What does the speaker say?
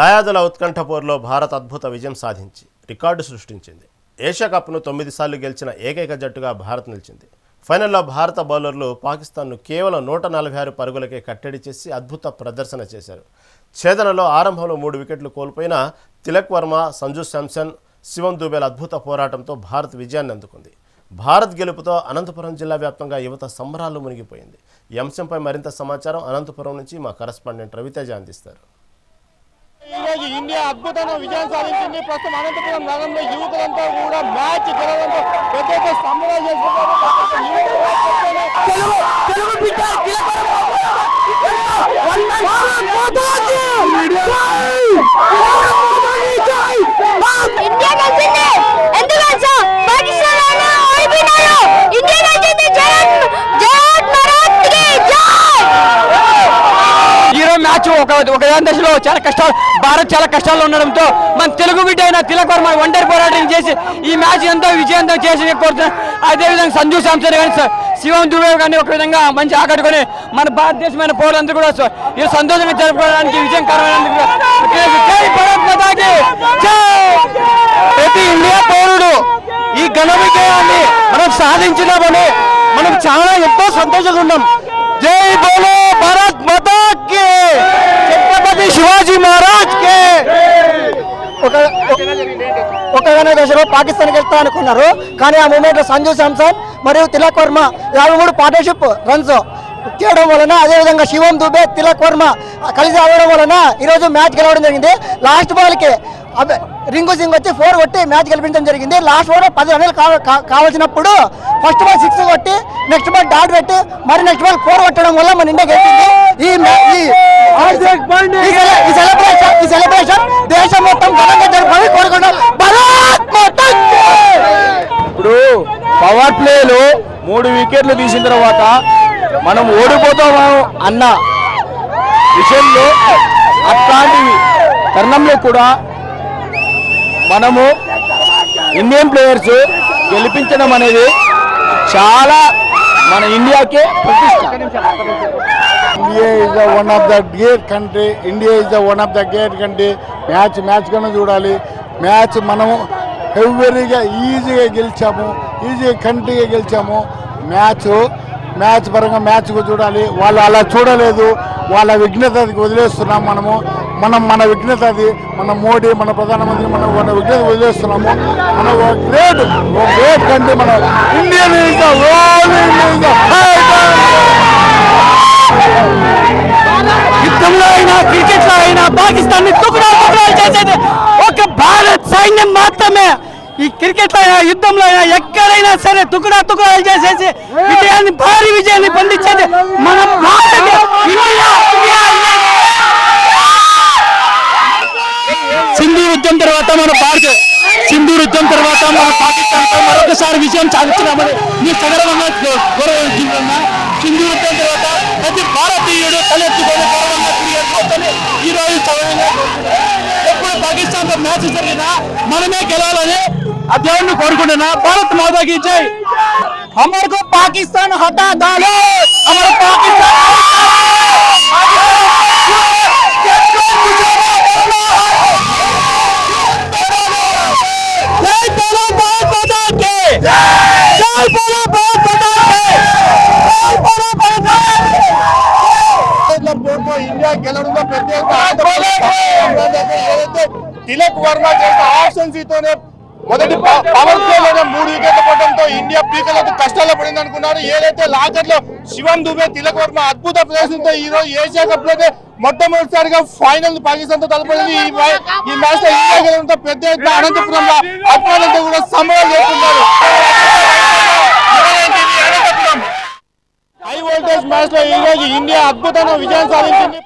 దాయాదుల ఉత్కంఠపూర్లో భారత్ అద్భుత విజయం సాధించి రికార్డు సృష్టించింది. ఏషియా కప్ను తొమ్మిది సార్లు గెలిచిన ఏకైక జట్టుగా భారత్ నిలిచింది. ఫైనల్లో భారత బౌలర్లు పాకిస్తాన్ను కేవలం నూట నలభై ఆరు పరుగులకే కట్టడి చేసి అద్భుత ప్రదర్శన చేశారు. ఛేదనలో ఆరంభంలో మూడు వికెట్లు కోల్పోయిన తిలక్ వర్మ సంజు శాంసన్ శివం దూబేల అద్భుత పోరాటంతో భారత్ విజయాన్ని అందుకుంది. భారత్ గెలుపుతో అనంతపురం జిల్లా వ్యాప్తంగా యువత సంబరాలు మునిగిపోయింది. ఈ అంశంపై మరింత సమాచారం అనంతపురం నుంచి మా కరస్పాండెంట్ రవితేజ అందిస్తారు. ఈరోజు ఇండియా అద్భుతమైన విజయం సాధించింది. ప్రస్తుతం అనంతపురం నగరంలో యువకులంతా కూడా మ్యాచ్ గెలవడంతో పెద్ద ఎత్తున సంబరాలు చేసుకుంటారు ప్రస్తుతం యువకులు మాత్రమే ఇండియా గెలిచింది ఎందుకు తెలుసా పాకిస్తాన్ వాళ్ళు ఓడిపోయినారు ఇండియా గెలిచింది జయన్ జయన్ భారత్కి జై ఈరోజు ఒక ఒకదాని దశలో చాలా కష్టాలు భారత్ చాలా కష్టాల్లో ఉండడంతో మన తెలుగు బిడ్డ అయిన తిలక్ వర్మ ఒంటరి పోరాటం చేసి ఈ మ్యాచ్ ఎంతో విజయంతో చేసి కోరుతున్నాను అదేవిధంగా సంజు శాంసన్ కానీ శివం దుబే కానీ ఒక విధంగా మంచి ఆకట్టుకొని మన భారతదేశమైన పౌరులందరూ కూడా ఈ సంతోషంగా జరుపుకోవడానికి విజయం కారణమైనందుకు జై భారత్ ప్రతి ఇండియా పౌరుడు ఈ ఘన విజయాన్ని మనం సాధించినామని మనం చాలా ఎంతో సంతోషంగా ఉన్నాం. జై బోలో భారత్ మాతా శివాజీ మహారాజ్ కే! ఒక ఒక గణ దశలో పాకిస్తాన్కి వెళ్తా అనుకున్నారు. కానీ ఆ మూమెంట్లో సంజు శాంసన్ మరియు తిలక్ వర్మ యాభై మూడు పార్ట్నర్షిప్ రన్స్ చేయడం వలన అదేవిధంగా శివం దుబే తిలక్ వర్మ కలిసి ఆడడం వలన ఈరోజు మ్యాచ్ గెలవడం జరిగింది. లాస్ట్ బాల్కి రింగు సింగ్ వచ్చి ఫోర్ కొట్టి మ్యాచ్ గెలిపించడం జరిగింది. లాస్ట్ ఓవర్ పది రన్లు కా- కావాల్సినప్పుడు ఫస్ట్ బాల్ సిక్స్ కొట్టి నెక్స్ట్ బాల్ డాట్ పెట్టి మరి నెక్స్ట్ బాల్ ఫోర్ కొట్టడం వల్ల మన ఇండియా గెలిచింది. ఈ ఈ ఈ సెల- ఈ సెలబ్రేషన్ ఈ సెలబ్రేషన్ దేశం మొత్తం ఘనంగా జరపాలని కోరుకుంటున్నాం భారత్ మాతా కీ! ఇప్పుడు పవర్ ప్లేలో మూడు వికెట్లు తీసిన తర్వాత మనం ఓడిపోతాము అన్న విషయంలో అట్లాంటివి తరుణంలో కూడా మనము ఇండియన్ ప్లేయర్స్ గెలిపించడం అనేది చాలా మన ఇండియాకే ప్రతిష్ట. India is the one of the great country India is the one of the great country match match చూడాలి. మ్యాచ్ మనము ఎవరిగా ఈజీగా గెలిచాము. ఈజీగా కంట్రీగా గెలిచాము. మ్యాచ్ మ్యాచ్ పరంగా మ్యాచ్ చూడాలి. వాళ్ళు అలా చూడలేదు. వాళ్ళ విఘ్నతకి వదిలేస్తున్నాం మనము. మనం మన విఘ్నత అది. మన మోడీ మన ప్రధానమంత్రి మనం మన విఘ్నత వదిలేస్తున్నాము. మన ఒక గ్రేట్ ఒక గ్రేట్ కంట్రీ మన ఇండియన్ ఇస్ యుద్ధంలో అయినా క్రికెట్లో అయినా పాకిస్తాన్ని తుకుడా తుకుడాలు చేసేది ఒక భారత్ సైన్యం మాత్రమే. ఈ క్రికెట్లో అయినా యుద్ధంలో అయినా ఎక్కడైనా సరే తుకుడా తుకుడాలు చేసేసి విజయాన్ని భారీ విజయాన్ని పొందించేది మన భారత సింధు యుద్ధం తర్వాత మన భారత సింధు యుద్ధం తర్వాత మన పాకిస్తాన్ మరొకసారి విజయం సాధించినామని మీ సగర్వంగా గౌరవించిందన్నా సింధు యుద్ధం తర్వాత ప్రతి భారతీయుడు తలెత్తుకొని గౌరవంగా తిరిగి కోరుకొని ఈ రోజు ఎప్పుడు పాకిస్తాన్తో మ్యాచ్ జరిగినా మనమే గెలవాలని ఆ దేవుణ్ణి కోరుకుంటున్నా. భారత్ మాతాకి జై. హమారకు పాకిస్తాన్ హటా దాలో తిలక్ వర్మ చేసిన ఆప్షన్స్ తోనే మొదటి పవర్ ప్లేలోనే మూడు వికెట్లు పడడంతో ఇండియా పీకలకు కష్టాల్లో పడింది అనుకున్నారు. ఏదైతే లాకర్లో శివన్ దుబే తిలక్ వర్మ అద్భుత ప్రదర్శనతో ఈ రోజు ఏషియా కప్లోనే మొట్టమొదటిసారిగా ఫైనల్ పాకిస్తాన్తో తలపడింది. ఈ ఈ మ్యాచ్లో ఇండియా గెలవడంతో పెద్ద ఎత్తున అనంతపురంలో అభిమానులతో కూడా సంబరాలు చేస్తున్నారు హై వోల్టేజ్ మ్యాచ్లో ఈ రోజు ఇండియా అద్భుతమైన విజయం సాధించింది.